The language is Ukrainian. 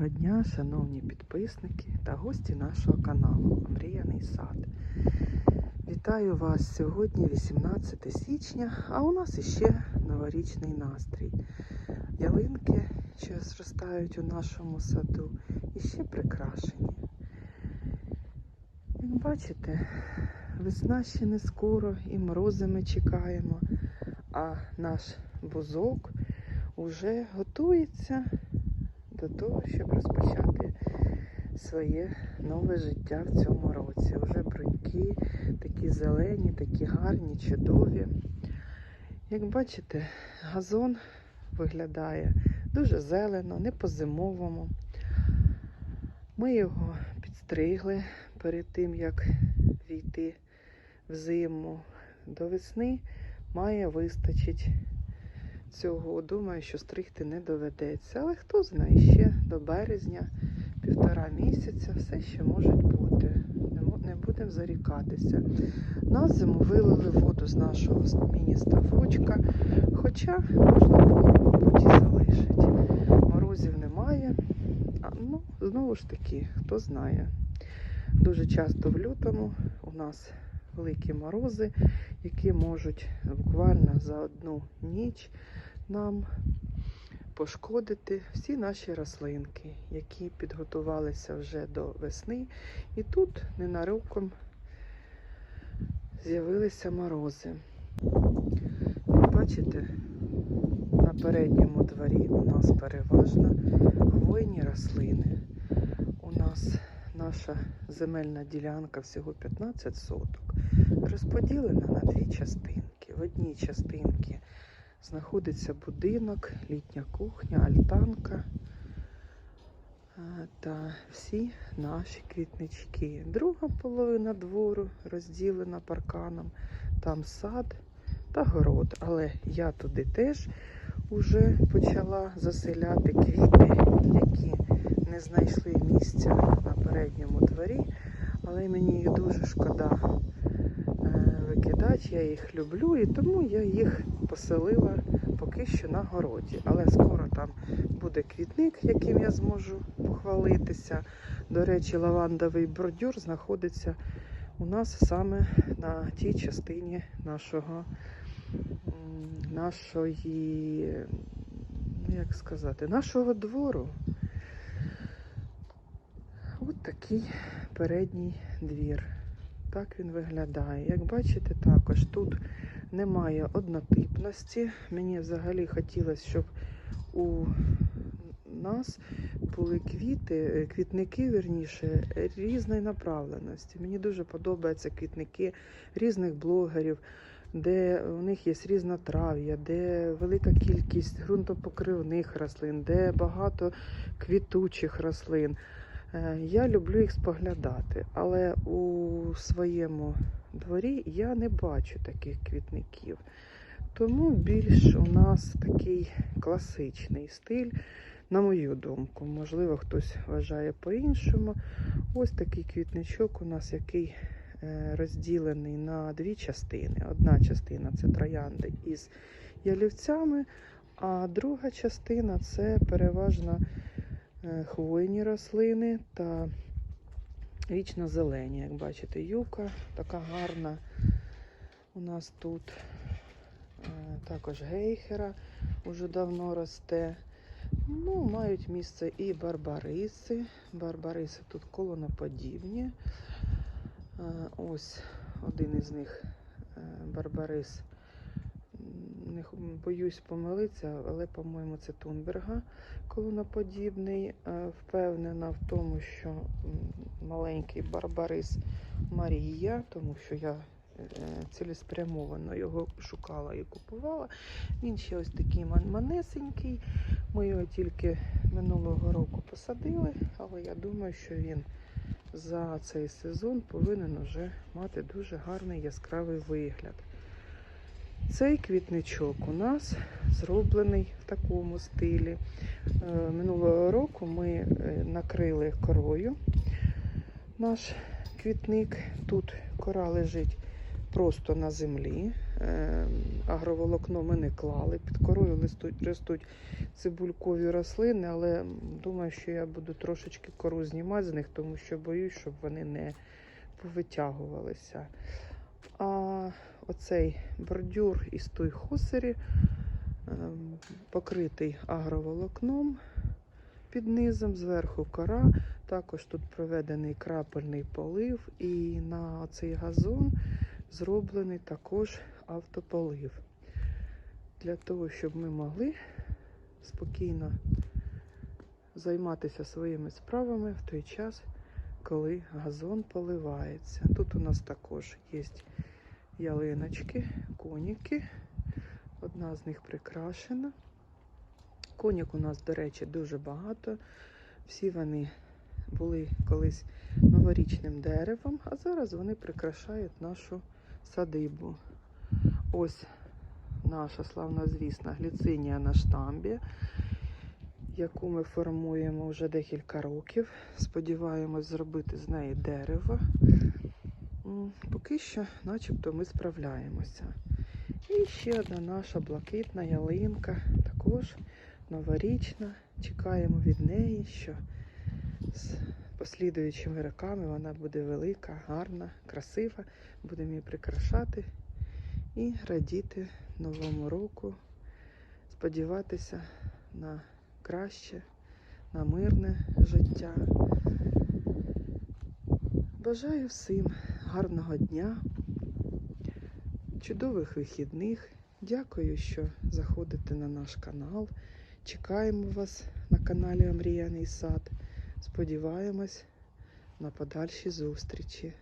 дня, шановні підписники та гості нашого каналу Омріяний сад. Вітаю вас сьогодні, 18 січня, а у нас іще новорічний настрій. Ялинки, що зростають у нашому саду, іще прикрашені. Як бачите, весна ще не скоро і морози ми чекаємо, а наш бузок уже готується до того, щоб розпочати своє нове життя в цьому році. Уже бруньки такі зелені, такі гарні, чудові. Як бачите, газон виглядає дуже зелено, не по-зимовому. Ми його підстригли перед тим, як війти в зиму. До весни має вистачить цього. Думаю, що стригти не доведеться. Але хто знає, ще до березня, півтора місяця, все ще може бути. Не будемо зарікатися. На зиму вилили воду з нашого міні-ставочка, хоча можна було, мабуть, і залишити. Морозів немає. А, ну, знову ж таки, хто знає. Дуже часто в лютому у нас великі морози, які можуть буквально за одну ніч нам пошкодити всі наші рослинки, які підготувалися вже до весни. І тут ненароком з'явилися морози. Бачите, на передньому дворі у нас переважно хвойні рослини. У нас наша земельна ділянка всього 15 соток, розподілена на дві частинки. В одній частинці знаходиться будинок, літня кухня, альтанка та всі наші квітнички. Друга половина двору розділена парканом, там сад та город. Але я туди теж вже почала заселяти квіти, які не знайшли місця на передньому дворі, але мені їх дуже шкода викидати, я їх люблю, і тому я їх поселила поки що на городі. Але скоро там буде квітник, яким я зможу похвалитися. До речі, лавандовий бордюр знаходиться у нас саме на тій частині нашого нашої, ну, як сказати, нашого двору. От такий передній двір. Так він виглядає. Як бачите, також тут немає однотипності. Мені взагалі хотілося, щоб у нас були квіти, е, квітники, вірніше, різної направленості. Мені дуже подобаються квітники різних блогерів, де у них є різнотрав'я, де велика кількість ґрунтопокривних рослин, де багато квітучих рослин. Е, Я люблю їх споглядати, але у своєму дворі я не бачу таких квітників. Тому більш у нас такий класичний стиль, на мою думку. Можливо, хтось вважає по-іншому. Ось такий квітничок у нас, який е, розділений на дві частини. Одна частина це троянди із ялівцями, а друга частина це переважно хвойні рослини та вічно зелені. Як бачите, юка така гарна у нас тут. Е, Також гейхера уже давно росте. Ну, мають місце і барбариси. Барбариси тут колоноподібні. Е, Ось один із них е, барбарис. Не боюсь помилитися, але, по-моєму, це Тунберга колоноподібний. Е, Впевнена в тому, що маленький барбарис Марія, тому що я е, цілеспрямовано його шукала і купувала. Він ще ось такий манесенький. Ми його тільки минулого року посадили, але я думаю, що він за цей сезон повинен уже мати дуже гарний яскравий вигляд. Цей квітничок у нас зроблений в такому стилі. Е, Минулого року ми е, накрили корою наш квітник. Тут кора лежить просто на землі. е, агроволокно ми не клали. Під корою ростуть, цибулькові рослини, але думаю, що я буду трошечки кору знімати з них, тому що боюсь, щоб вони не повитягувалися. А оцей бордюр із той хосері ем, покритий агроволокном під низом, зверху кора. Також тут проведений крапельний полив, і на цей газон зроблений також автополив. Для того, щоб ми могли спокійно займатися своїми справами в той час, коли газон поливається. Тут у нас також є ялиночки, коніки. Одна з них прикрашена. Конік у нас, до речі, дуже багато. Всі вони були колись новорічним деревом, а зараз вони прикрашають нашу садибу. Ось наша славнозвісна гліцинія на штамбі, яку ми формуємо вже декілька років. Сподіваємось зробити з неї дерево. Поки що, начебто, ми справляємося. І ще одна наша блакитна ялинка, також новорічна. Чекаємо від неї, що з послідуючими роками вона буде велика, гарна, красива. Будемо її прикрашати і радіти новому року, сподіватися на краще, на мирне життя. Бажаю всім гарного дня, чудових вихідних. Дякую, що заходите на наш канал. Чекаємо вас на каналі Омріяний сад. Сподіваємось на подальші зустрічі.